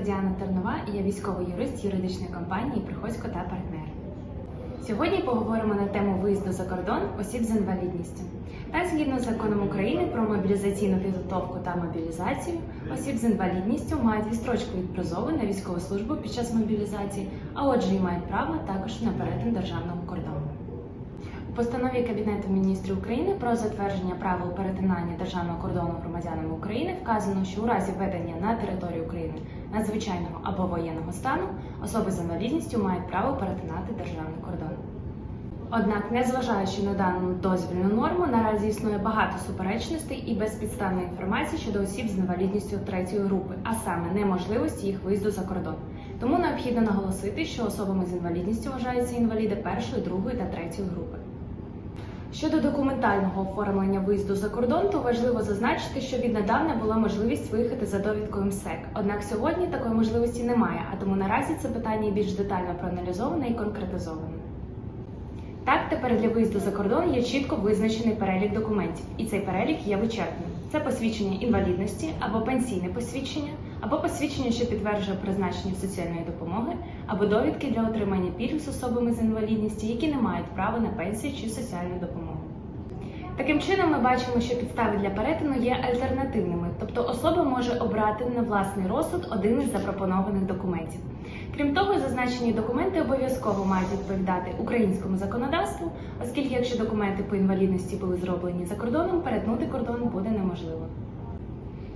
Тернова і я військовий юрист юридичної компанії Приходько та партнери. Сьогодні поговоримо на тему виїзду за кордон осіб з інвалідністю. Так, згідно з законом України про мобілізаційну підготовку та мобілізацію, осіб з інвалідністю мають відстрочку від призову на військову службу під час мобілізації, а отже, і мають право також на перетин державного кордону. Постанові Кабінету міністрів України про затвердження правил перетинання державного кордону громадянами України вказано, що у разі введення на територію України надзвичайного або воєнного стану особи з інвалідністю мають право перетинати державний кордон. Однак, незважаючи на дану дозвільну норму, наразі існує багато суперечностей і безпідставної інформації щодо осіб з інвалідністю третьої групи, а саме неможливості їх виїзду за кордон. Тому необхідно наголосити, що особами з інвалідністю вважаються інваліди першої, другої та третьої групи. Щодо документального оформлення виїзду за кордон, то важливо зазначити, що віднедавна була можливість виїхати за довідкою МСЕК. Однак сьогодні такої можливості немає, а тому наразі це питання більш детально проаналізоване і конкретизоване. Так, тепер для виїзду за кордон є чітко визначений перелік документів, і цей перелік є вичерпним. Це посвідчення інвалідності або пенсійне посвідчення, або посвідчення, що підтверджує призначення соціальної допомоги, або довідки для отримання пільг з особами з інвалідністю, які не мають права на пенсію чи соціальну допомогу. Таким чином, ми бачимо, що підстави для перетину є альтернативними, тобто особа може обрати на власний розсуд один із запропонованих документів. Крім того, зазначені документи обов'язково мають відповідати українському законодавству, оскільки якщо документи по інвалідності були зроблені за кордоном, перетнути кордон буде неможливо.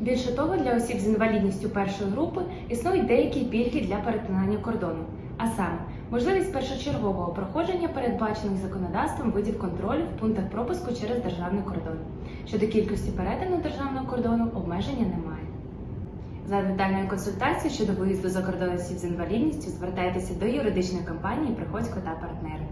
Більше того, для осіб з інвалідністю першої групи існують деякі пільги для перетинання кордону, а саме можливість першочергового проходження передбачених законодавством видів контролю в пунктах пропуску через державний кордон. Щодо кількості перетину державного кордону обмеження немає. За детальною консультацією щодо виїзду за кордон осіб з інвалідністю звертайтеся до юридичної компанії Приходько та партнери.